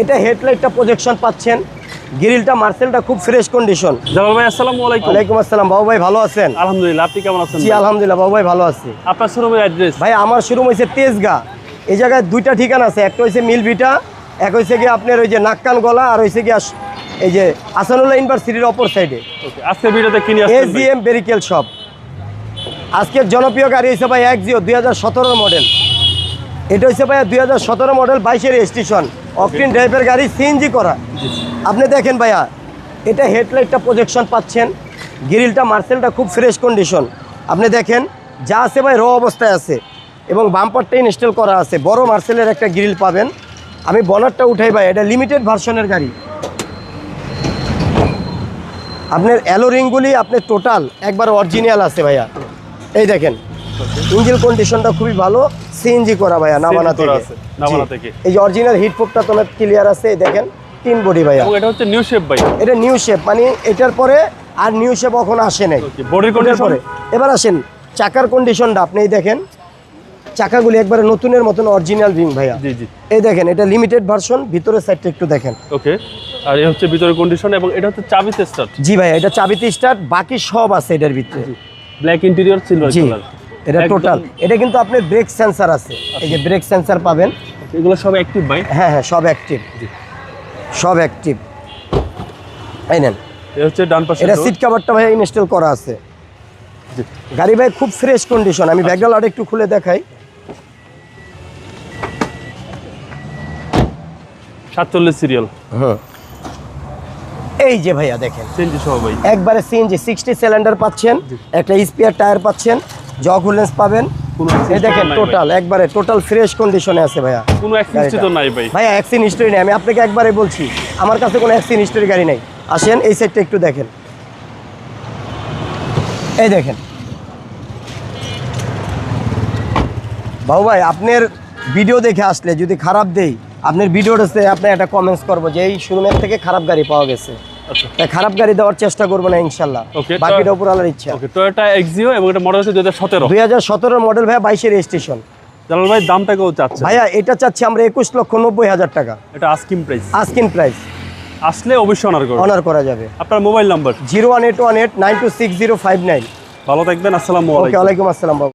এটা হেডলাইটটা প্রজেকশন পাচ্ছেন। গ্রিলটা মার্সেলটা খুব ফ্রেশ কন্ডিশন জামাল ভাই আসসালামু আলাইকুম। ওয়ালাইকুম আসসালাম। বাবু ভাই ভালো আছেন? আলহামদুলিল্লাহ আপনি কেমন আছেন জি আলহামদুলিল্লাহ বাবু ভাই ভালো আছি। আপনার শোরুমের অ্যাড্রেস ভাই আমার শোরুম হয়েছে তেজগা। এই জায়গায় দুইটা ঠিকানা আছে। একটা হয়েছে মিলভিটা এক হয়েছে গিয়ে আপনার ওই যে নাক্কান গলা আর হয়েছে গিয়ে এই যে আসানুল্লাহ ইউনিভার্সিটির অপর সাইডে আজকে ভিডিওতে কিনে এ আসছেন জি? এম বেরিকেল শপ আজকের জনপ্রিয় গাড়ি ভাই এক জিও দুই হাজার সতেরো মডেল এটা হচ্ছে ভাইয়া দুই হাজার সতেরো মডেল বাইশের স্টেশন অকটিন ড্রাইভের গাড়ি সিএনজি করা। আপনি দেখেন ভাইয়া এটা হেডলাইটটা প্রজেকশন পাচ্ছেন। গ্রিলটা মার্সেলটা খুব ফ্রেশ কন্ডিশন আপনি দেখেন যা আছে ভাই র অবস্থায় আছে। এবং বাম্পারটা ইনস্টল করা আছে। বড় মার্সেলের একটা গ্রিল পাবেন। আমি বনারটা উঠাই ভাই এটা লিমিটেড ভার্সনের গাড়ি। আপনার অ্যালো রিংগুলি আপনার টোটাল একবার অরিজিনাল আছে ভাইয়া। এই দেখেন ইঞ্জিন কন্ডিশনটা খুবই ভালো। সিএনজি করা ভাইয়া নামানা থেকে। এই যে অরিজিনাল হিট তোমার ক্লিয়ার আছে দেখেন তিন বডি ভাইয়া। এটা হচ্ছে নিউ শেপ ভাই এটা নিউ শেপ মানে এটার পরে আর নিউ শেপ কখনো আসে নাই। বডির কন্ডিশন পরে। এবার আসেন চাকার কন্ডিশনটা আপনি দেখেন চাকাগুলি একবারে নতুনের মতন অরিজিনাল রিং ভাইয়া। জি জি। এই দেখেন এটা লিমিটেড ভার্সন ভিতরের সাইডটা একটু দেখেন। ওকে আর এই হচ্ছে ভিতরের কন্ডিশন এবং এটা হচ্ছে চাবিতে স্টার্ট জি ভাইয়া এটা চাবিতে স্টার্ট বাকি সব আছে এটার ভিতরে। ব্ল্যাক ইন্টেরিয়র সিলভার কালার এটা টোটাল এটা কিন্তু আপনার ব্রেক সেন্সার আছে। এই যে ব্রেক সেন্সার পাবেন। এগুলো সব অ্যাক্টিভ ভাই? হ্যাঁ হ্যাঁ সব অ্যাক্টিভ সব অ্যাক্টিভ এই নেন। এই হচ্ছে ডান পাশে এটা সিট কভারটা ভাই ইনস্টল করা আছে। জি। গাড়ি ভাই খুব ফ্রেশ কন্ডিশন আমি আর একটু খুলে দেখাই। সাতচল্লিশ সিরিয়াল হ্যাঁ এই যে ভাইয়া দেখেন। চেঞ্জ সহ ভাই। একবারে সিএনজি। সিক্সটি সিলিন্ডার পাচ্ছেন। একটা স্পিয়ার টায়ার পাচ্ছেন। জগ পাবেন। এই দেখেন টোটাল একবারে টোটাল ফ্রেশ কন্ডিশনে আছে ভাইয়া। কোনো অ্যাক্সিডেন্ট তো নাই ভাই। ভাইয়া অ্যাক্সিন হিস্টোরি নেই। আমি আপনাকে একবারে বলছি আমার কাছে কোনো অ্যাক্সিন হিস্টোরি গাড়ি নেই। আসেন এই সাইডটা একটু দেখেন। এই দেখেন। বাবু ভাই আপনার ভিডিও দেখে আসলে যদি খারাপ দেই আপনার ভিডিওটাতে আপনি একটা কমেন্টস করব যে এই শোরুমের থেকে খারাপ গাড়ি পাওয়া গেছে। তাই খারাপ গাড়ি দেওয়ার চেষ্টা করব না ইনশাল্লাহ। বাকিটা উপর আলার ইচ্ছা। ওকে টয়োটা এক্সিও এবং এটা মডেল হচ্ছে দুই হাজার সতেরো। দুই হাজার সতেরো মডেল ভাইয়া বাইশের রেজিস্ট্রেশন জালাল ভাই দামটা কেউ চাচ্ছে? ভাইয়া এটা চাচ্ছি আমরা একুশ লক্ষ নব্বই হাজার টাকা। এটা আস্কিং প্রাইস আস্কিন প্রাইস আসলে অবশ্যই অনার করুন অনার করা যাবে। আপনার mobile number zero one eight one eight nine two six zero five nine. ভালো থাকবেন আসসালামু ওকে আলাইকুম। আসসালাম